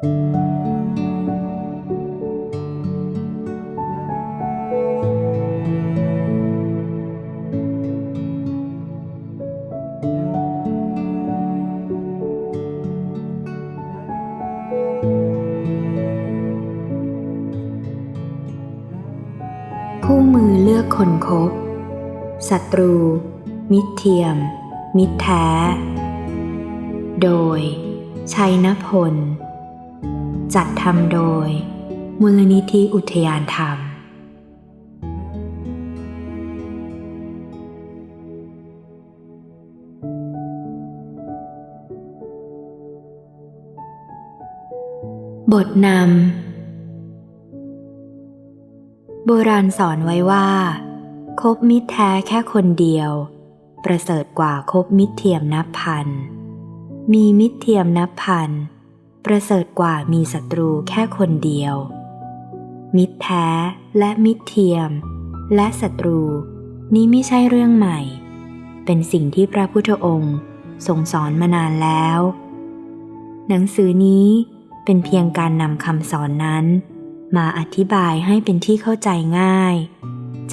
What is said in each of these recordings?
คู่มือเลือกคนคบ ศัตรู มิตรเทียม มิตรแท้ โดย ชัยนพล จัดทำโดย มูลนิธิอุทยานธรรม บทนำ โบราณสอนไว้ว่า คบมิตรแท้แค่คนเดียว ประเสริฐกว่าคบมิตรเทียมนับพัน มีมิตรเทียมนับพัน ประเสริฐกว่ามีศัตรูแค่คนเดียว มิตรแท้และมิตรเทียม และศัตรูนี้ไม่ใช่เรื่องใหม่ เป็นสิ่งที่พระพุทธองค์ทรงสอนมานานแล้ว หนังสือนี้เป็นเพียงการนำคำสอนนั้น มาอธิบายให้เป็นที่เข้าใจง่าย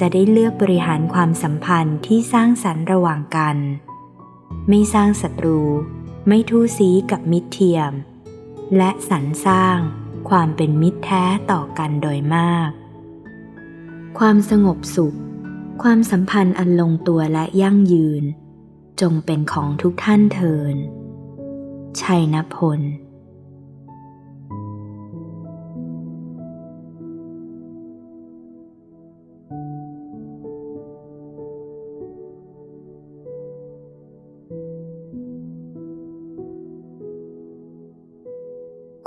จะได้เลือกบริหารความสัมพันธ์ที่สร้างสรรค์ระหว่างกัน ไม่สร้างศัตรู ไม่ทู่ซีกับมิตรเทียม และสรรสร้างความเป็นมิตรแท้ต่อกันโดยมาก ความสงบสุข ความสัมพันธ์อันลงตัวและยั่งยืน จงเป็นของทุกท่านเทินชัยนพล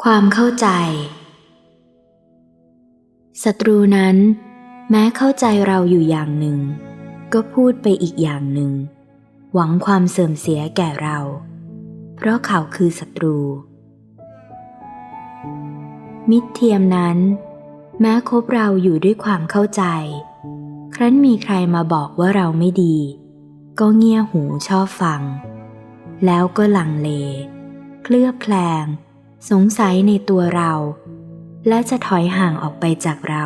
ความเข้าใจ ศัตรูนั้น แม้เข้าใจเราอยู่อย่างหนึ่ง ก็พูดไปอีกอย่างหนึ่ง หวังความเสื่อมเสียแก่เรา เพราะเขาคือศัตรู มิตรเทียมนั้น แม้คบเราอยู่ด้วยความเข้าใจ ครั้นมีใครมาบอกว่าเราไม่ดี ก็เงี่ยหูชอบฟัง แล้วก็ลังเล เคลือบแคลง สงสัยในตัวเรา และจะถอยห่างออกไปจากเรา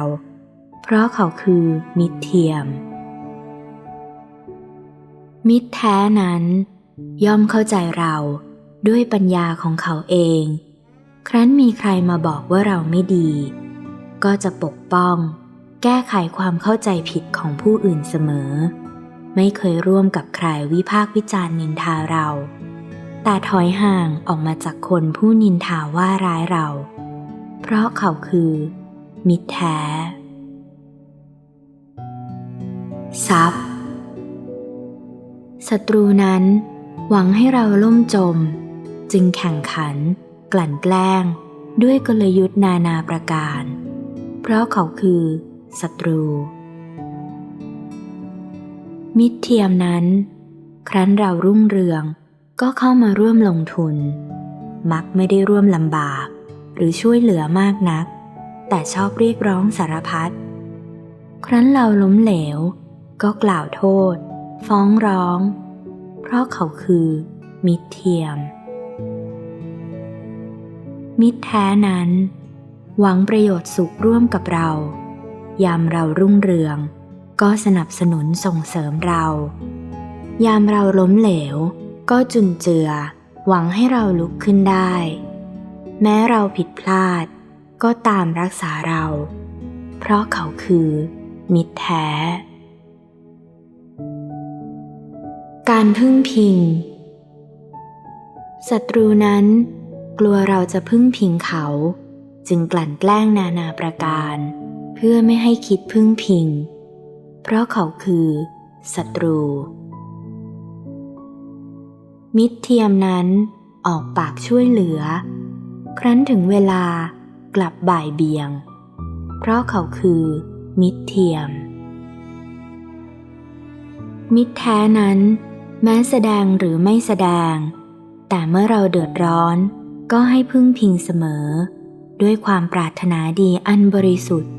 เพราะเขาคือมิตรเทียม มิตรแท้นั้น ย่อมเข้าใจเราด้วยปัญญาของเขาเอง ครั้นมีใครมาบอกว่าเราไม่ดี ก็จะปกป้อง แก้ไขความเข้าใจผิดของผู้อื่นเสมอ ไม่เคยร่วมกับใครวิพากษ์วิจารณ์นินทาเรา แต่ถอยห่างออกมาจากคนผู้นินทาว่าร้ายเรา เพราะเขาคือ มิตรแท้ ทรัพย์ศัตรูนั้น หวังให้เราล่มจม จึงแข่งขัน กลั่นแกล้ง ด้วยกลยุทธ์นานาประการ เพราะเขาคือศัตรู มิตรเทียมนั้น ครั้นเรารุ่งเรือง ก็เข้ามาร่วมลงทุน มักไม่ได้ร่วมลำบาก หรือช่วยเหลือมากนัก แต่ชอบเรียกร้องสารพัดครั้นเราล้มเหลว ก็กล่าวโทษ ฟ้องร้อง เพราะเขาคือ มิตรเทียม มิตรแท้นั้น หวังประโยชน์สุขร่วมกับเรา ยามเรารุ่งเรือง ก็สนับสนุนส่งเสริมเรา ยามเราล้มเหลว ก็จุนเจือ หวังให้เราลุกขึ้นได้ แม้เราผิดพลาด ก็ตามรักษาเรา เพราะเขาคือ มิตรแท้ การพึ่งพิงศัตรูนั้น กลัวเราจะพึ่งพิงเขา จึงกลั่นแกล้งนานาประการ เพื่อไม่ให้คิดพึ่งพิง เพราะเขาคือศัตรู มิตรเทียมนั้นออกปากช่วยเหลือ ครั้นถึงเวลากลับบ่ายเบียง เพราะเขาคือมิตรเทียม มิตรแท้นั้น แม้แสดงหรือไม่แสดง แต่เมื่อเราเดือดร้อนก็ให้พึ่งพิงเสมอ ด้วยความปรารถนาดีอันบริสุทธิ์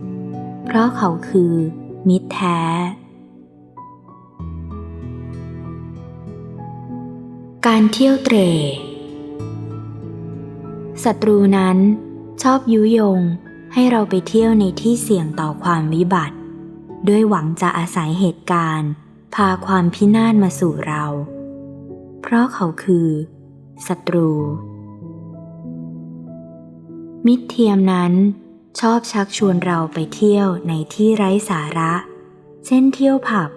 เพราะเขาคือมิตรแท้ การเที่ยวเตร่ศัตรูนั้นชอบยุยงให้เราไปเที่ยวในที่เสี่ยงต่อความวิบัติ ด้วยหวังจะอาศัยเหตุการณ์ พาความพินาศมาสู่เรา เพราะเขาคือศัตรู มิตรเทียมนั้นชอบชักชวนเราไปเที่ยวในที่ไร้สาระ เช่นเที่ยวผับ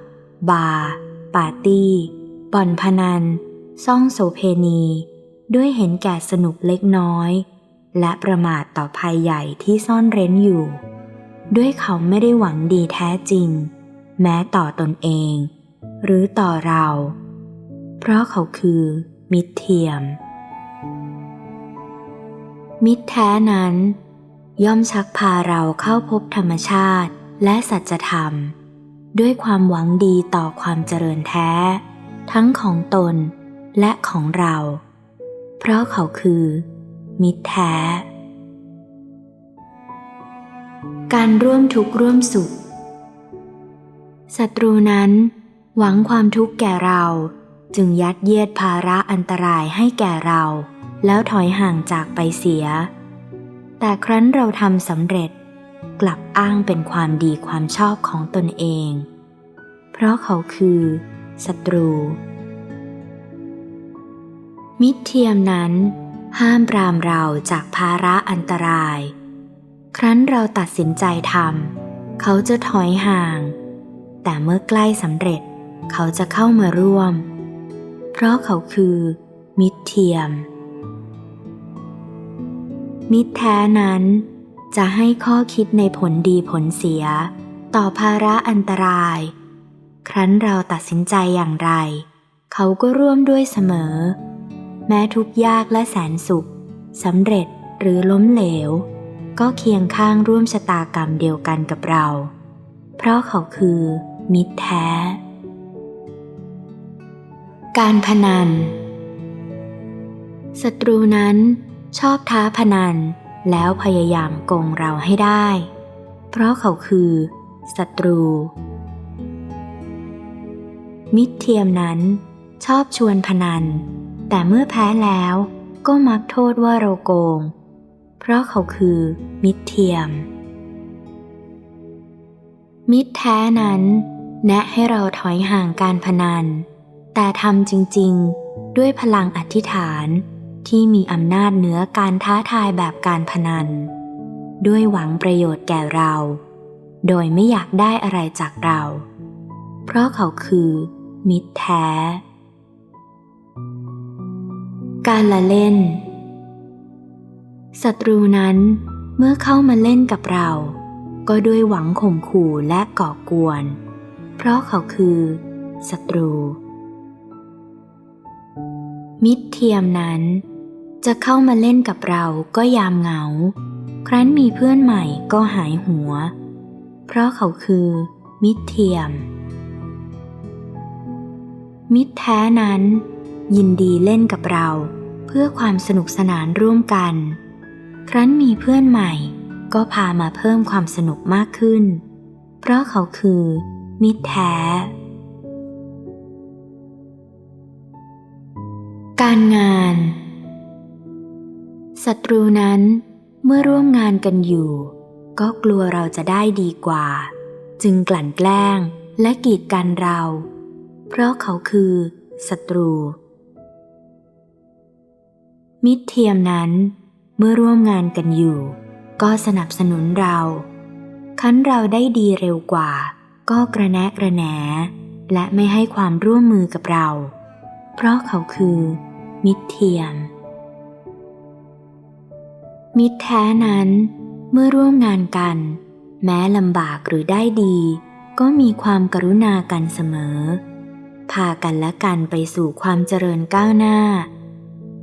บาร์ ปาร์ตี้ บ่อนพนัน ซ่องโสเพณี ด้วยเห็นแก่สนุกเล็กน้อย และประมาทต่อภัยใหญ่ที่ซ่อนเร้นอยู่ ด้วยเขาไม่ได้หวังดีแท้จริง แม้ต่อตนเอง หรือต่อเรา เพราะเขาคือ มิตรเทียม มิตรแท้นั้น ย่อมชักพาเราเข้าพบธรรมชาติและสัจธรรม ด้วยความหวังดีต่อความเจริญแท้ ทั้งของตน และของเรา เพราะเขาคือ มิตรแท้ การร่วมทุกข์ร่วมสุขศัตรูนั้นหวังความทุกข์แก่เรา จึงยัดเยียดภาระอันตรายให้แก่เรา แล้วถอยห่างจากไปเสีย แต่ครั้นเราทำสำเร็จกลับอ้างเป็นความดีความชอบของตนเอง เพราะเขาคือศัตรู มิตรเทียมนั้น ห้ามปรามเราจากภาระอันตราย ครั้นเราตัดสินใจทำเขาจะถอยห่าง แต่เมื่อใกล้สำเร็จเขาจะเข้ามาร่วม เพราะเขาคือ มิตรเทียม มิตรแท้นั้นจะให้ข้อคิดในผลดีผลเสีย ต่อภาระอันตราย ครั้นเราตัดสินใจอย่างไร เขาก็ร่วมด้วยเสมอ แม้ทุกยากและแสนสุขสำเร็จหรือล้มเหลว ก็เคียงข้างร่วมชะตากรรมเดียวกันกับเรา เพราะเขาคือ มิตรแท้ การพนันศัตรูนั้นชอบท้าพนันแล้วพยายามโกงเราให้ได้ เพราะเขาคือศัตรู มิตรเทียมนั้นชอบชวนพนัน แต่เมื่อแพ้แล้วก็มักโทษว่าเราโกง เพราะเขาคือมิตรเทียม มิตรแท้นั้น แนะให้เราถอยห่างการพนัน แต่ทำจริงๆ ด้วยพลังอธิษฐานที่มีอำนาจเหนือการท้าทายแบบการพนัน ด้วยหวังประโยชน์แก่เรา โดยไม่อยากได้อะไรจากเรา เพราะเขาคือมิตรแท้ การละเล่น ศัตรูนั้นเมื่อเข้ามาเล่นกับเรา ก็ด้วยหวังข่มขู่และก่อกวน เพราะเขาคือศัตรู มิตรเทียมนั้น จะเข้ามาเล่นกับเราก็ยามเหงา ครั้นมีเพื่อนใหม่ก็หายหัว เพราะเขาคือ มิตรเทียม มิตรแท้นั้น ยินดีเล่นกับเรา เพื่อความสนุกสนานร่วมกัน ครั้นมีเพื่อนใหม่ ก็พามาเพิ่มความสนุกมากขึ้น เพราะเขาคือ มิตรแท้ การงานศัตรูนั้นเมื่อร่วมงานกันอยู่ ก็กลัวเราจะได้ดีกว่า จึงกลั่นแกล้งและกีดกันเรา เพราะเขาคือศัตรู มิตรเทียมนั้นเมื่อร่วมงานกันอยู่ ก็สนับสนุนเรา คั้นเราได้ดีเร็วกว่า ก็กระแนะกระแหนและไม่ให้ความร่วมมือกับเรา เพราะเขาคือ มิตรเทียม มิตรแท้นั้น เมื่อร่วมงานกัน แม้ลำบากหรือได้ดี ก็มีความกรุณากันเสมอ พากันและกันไปสู่ความเจริญก้าวหน้า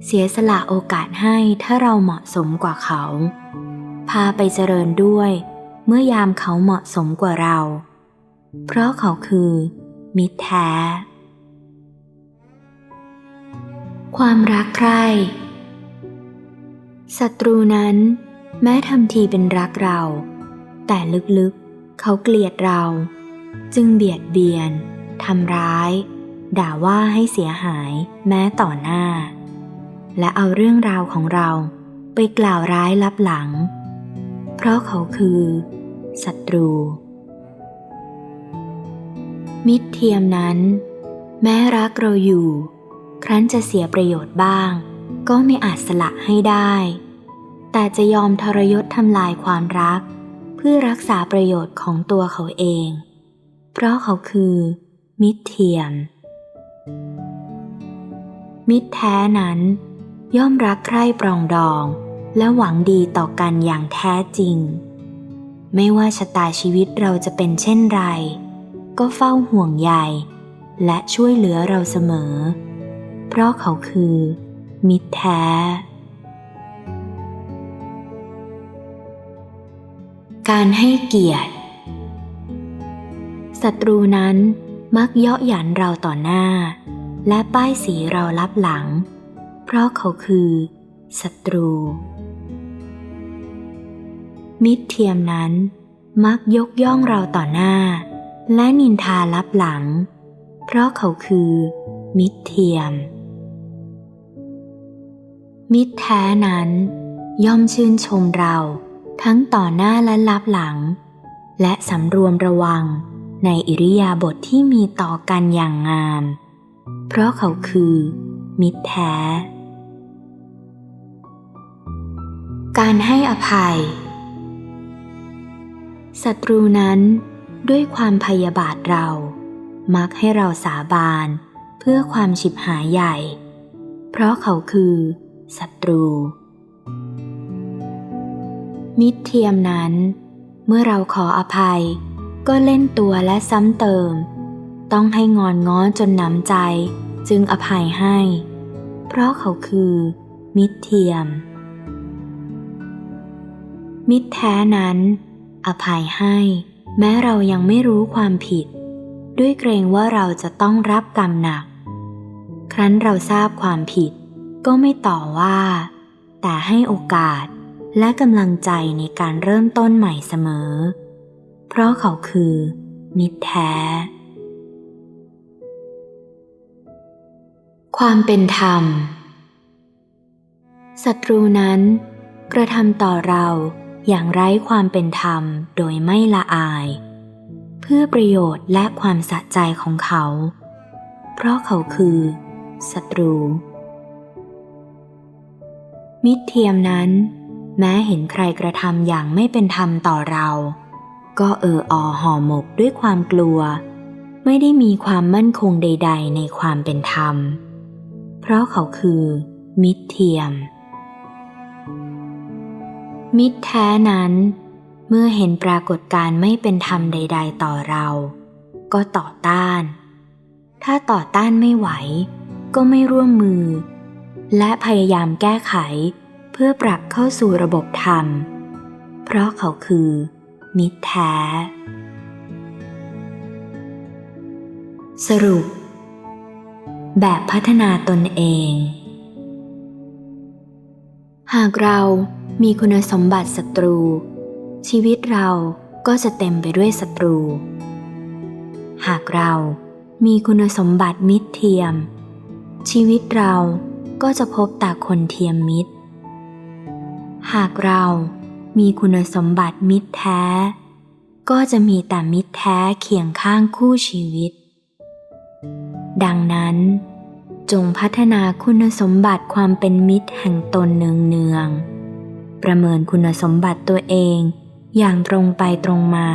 เสียสละโอกาสให้ถ้าเราเหมาะสมกว่าเขา พาไปเจริญด้วย เมื่อยามเขาเหมาะสมกว่าเรา เพราะเขาคือ มิตรแท้ ความรักใคร่ศัตรูนั้น แม้ทำทีเป็นรักเรา แต่ลึกๆเขาเกลียดเรา จึงเบียดเบียนทำร้าย ด่าว่าให้เสียหายแม้ต่อหน้า และเอาเรื่องราวของเราไปกล่าวร้ายลับหลัง เพราะเขาคือศัตรู มิตรเทียมนั้น แม้รักเราอยู่ ครั้นจะเสียประโยชน์บ้าง ก็ไม่อาจสละให้ได้ แต่จะยอมทรยศทำลายความรัก เพื่อรักษาประโยชน์ของตัวเขาเอง เพราะเขาคือ มิตรเทียมมิตรแท้นั้น ย่อมรักใคร่ปรองดอง และหวังดีต่อกันอย่างแท้จริง ไม่ว่าชะตาชีวิตเราจะเป็นเช่นไร ก็เฝ้าห่วงใยและช่วยเหลือเราเสมอ เพราะเขาคือ มิตรแท้ การให้เกียรติศัตรูนั้นมักเยาะหยันเราต่อหน้า และป้ายสีเราลับหลัง เพราะเขาคือศัตรู มิตรเทียมนั้นมักยกย่องเราต่อหน้า และนินทาลับหลัง เพราะเขาคือ มิตรเทียม มิตรแท้นั้น ย่อมชื่นชมเราทั้งต่อหน้าและลับหลัง และสำรวมระวังในอิริยาบถทที่มีต่อกันอย่างงาม เพราะเขาคือ มิตรแท้ การให้อภัย ศัตรูนั้นด้วยความพยาบาทเรา มักให้เราสาบานเพื่อความฉิบหายใหญ่ เพราะเขาคือศัตรู มิตรเทียมนั้น เมื่อเราขออภัย ก็เล่นตัวและซ้ำเติม ต้องให้งอนง้อจนหนำใจจึงอภัยให้ เพราะเขาคือมิตรเทียม มิตรแท้นั้น อภัยให้ แม้เรายังไม่รู้ความผิด ด้วยเกรงว่าเราจะต้องรับกรรมหนัก ครั้นเราทราบความผิด ก็ไม่ต่อว่า แต่ให้โอกาสและกำลังใจในการเริ่มต้นใหม่เสมอ เพราะเขาคือ มิตรแท้ ความเป็นธรรมศัตรูนั้น กระทำต่อเรา อย่างไร้ความเป็นธรรมโดยไม่ละอาย เพื่อประโยชน์และความสะใจของเขา เพราะเขาคือศัตรู มิตรเทียมนั้น แม้เห็นใครกระทำอย่างไม่เป็นธรรมต่อเรา ก็เอออห่อหมกด้วยความกลัว ไม่ได้มีความมั่นคงใด ๆ ในความเป็นธรรม เพราะเขาคือ มิตรเทียม มิตรแท้นั้น เมื่อเห็นปรากฏการณ์ไม่เป็นธรรมใด ๆ ต่อเรา ก็ต่อต้าน ถ้าต่อต้านไม่ไหว ก็ไม่ร่วมมือ และพยายามแก้ไขเพื่อปรับเข้าสู่ระบบธรรม เพราะเขาคือ มิตรแท้ สรุป แบบพัฒนาตนเอง หากเรามีคุณสมบัติศัตรู ชีวิตเราก็จะเต็มไปด้วยศัตรู หากเรามีคุณสมบัติมิตรเทียม ชีวิตเราก็จะพบแต่คนเทียมมิตร หากเรามีคุณสมบัติมิตรแท้ ก็จะมีแต่มิตรแท้เคียงข้างคู่ชีวิต ดังนั้น จงพัฒนาคุณสมบัติความเป็นมิตรแห่งตนเนืองๆ ประเมินคุณสมบัติตัวเองอย่างตรงไปตรงมา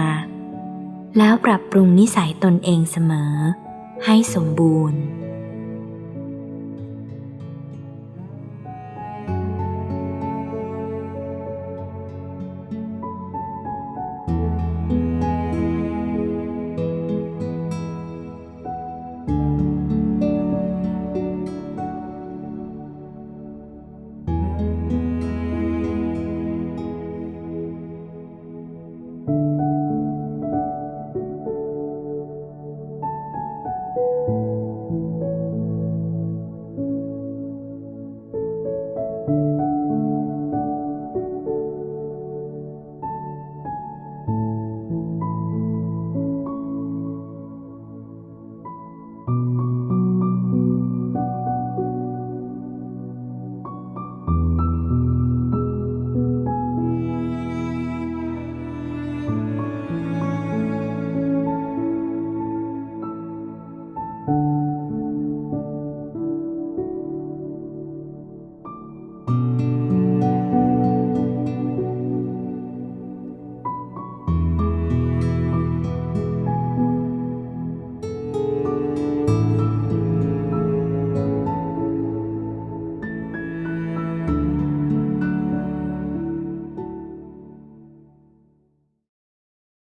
แล้วปรับปรุงนิสัยตนเองเสมอ ให้สมบูรณ์